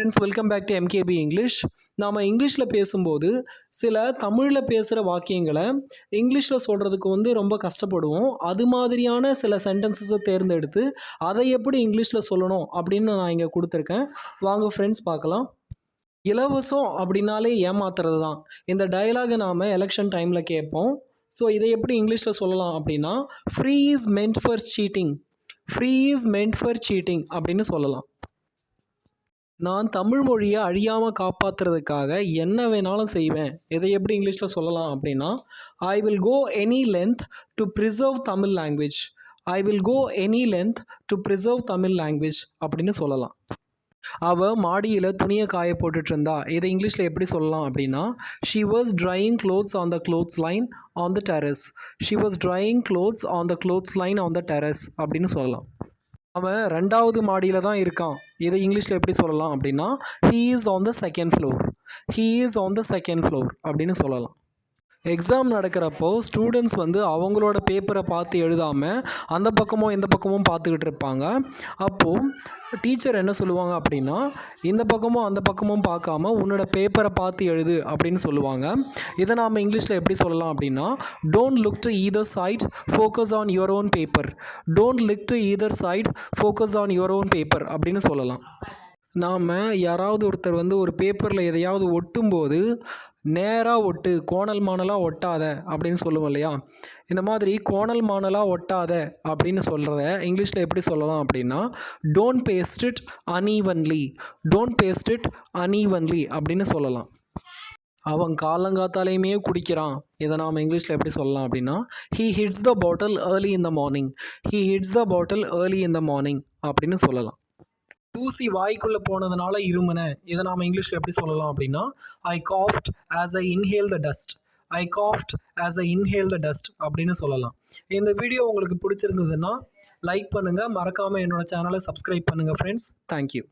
Friends welcome back to MKP English நாம் இங்கிலீஷில் பேசும்போது சில தமிழில் பேசுகிற வாக்கியங்களை இங்கிலீஷில் சொல்கிறதுக்கு வந்து ரொம்ப கஷ்டப்படுவோம். அது மாதிரியான சில சென்டென்சஸை தேர்ந்தெடுத்து அதை எப்படி இங்கிலீஷில் சொல்லணும் அப்படின்னு நான் இங்கே கொடுத்துருக்கேன். வாங்க ஃப்ரெண்ட்ஸ் பார்க்கலாம். இலவசம் அப்படின்னாலே ஏமாத்துறது தான் இந்த டயலாகை நாம் எலெக்ஷன் டைமில் கேட்போம். ஸோ இதை எப்படி இங்கிலீஷில் சொல்லலாம் அப்படின்னா free is meant for cheating free is meant for cheating அப்படின்னு சொல்லலாம். நான் தமிழ் மொழியை அழியாமல் காப்பாற்றுறதுக்காக என்ன வேணாலும் செய்வேன். இதை எப்படி இங்கிலீஷில் சொல்லலாம் அப்படின்னா I will go any length to preserve Tamil language I will go any length to preserve Tamil language அப்படின்னு சொல்லலாம். அவள் மாடியில் துணியை காய போட்டுட்டு இருந்தா. இதை இங்கிலீஷில் எப்படி சொல்லலாம் அப்படின்னா she was drying clothes on the clothes line on the terrace she was drying clothes on the clothes line on the terrace அப்படின்னு சொல்லலாம். அவன் ரெண்டாவது மாடியில் தான் இருக்கான். இதை இங்கிலீஷில் எப்படி சொல்லலாம் அப்படின்னா he is on the second floor he is on the second floor அப்படின்னு சொல்லலாம். எக்ஸாம் நடக்கிறப்போ ஸ்டூடெண்ட்ஸ் வந்து அவங்களோட பேப்பரை பார்த்து எழுதாமல் அந்த பக்கமும் இந்த பக்கமும் பார்த்துக்கிட்டு இருப்பாங்க. அப்போது டீச்சர் என்ன சொல்லுவாங்க அப்படின்னா இந்த பக்கமும் அந்த பக்கமும் பார்க்காம உன்னோட பேப்பரை பார்த்து எழுது அப்படின்னு சொல்லுவாங்க. இதை நாம் இங்கிலீஷில் எப்படி சொல்லலாம் அப்படின்னா don't look to either side focus on your own paper don't look to either side focus on your own paper அப்படின்னு சொல்லலாம். நாம் யாராவது ஒருத்தர் வந்து ஒரு பேப்பரில் எதையாவது ஒட்டும்போது நேராக ஒட்டு கோணல் மானலாக ஒட்டாத அப்படின்னு சொல்லுவோம் இல்லையா? இந்த மாதிரி கோணல் மானலாக ஒட்டாத அப்படின்னு சொல்கிறத இங்கிலீஷில் எப்படி சொல்லலாம் அப்படின்னா don't paste it unevenly don't paste it unevenly அப்படின்னு சொல்லலாம். அவன் காலங்காத்தாலையுமே குடிக்கிறான். இதை நாம் இங்கிலீஷில் எப்படி சொல்லலாம் அப்படின்னா he hits the bottle early in the morning he hits the bottle early in the morning அப்படின்னு சொல்லலாம். தூசி வாய்க்குள்ளே போனதுனால இருமுனேன் இதை நாம் இங்கிலீஷில் எப்படி சொல்லலாம் அப்படின்னா I coughed as I inhale the dust I coughed as I inhale the dust அப்படின்னு சொல்லலாம். இந்த வீடியோ உங்களுக்கு பிடிச்சிருந்ததுன்னா லைக் பண்ணுங்கள் மறக்காமல் என்னோடய சேனலை சப்ஸ்கிரைப் பண்ணுங்கள் ஃப்ரெண்ட்ஸ் தேங்க்யூ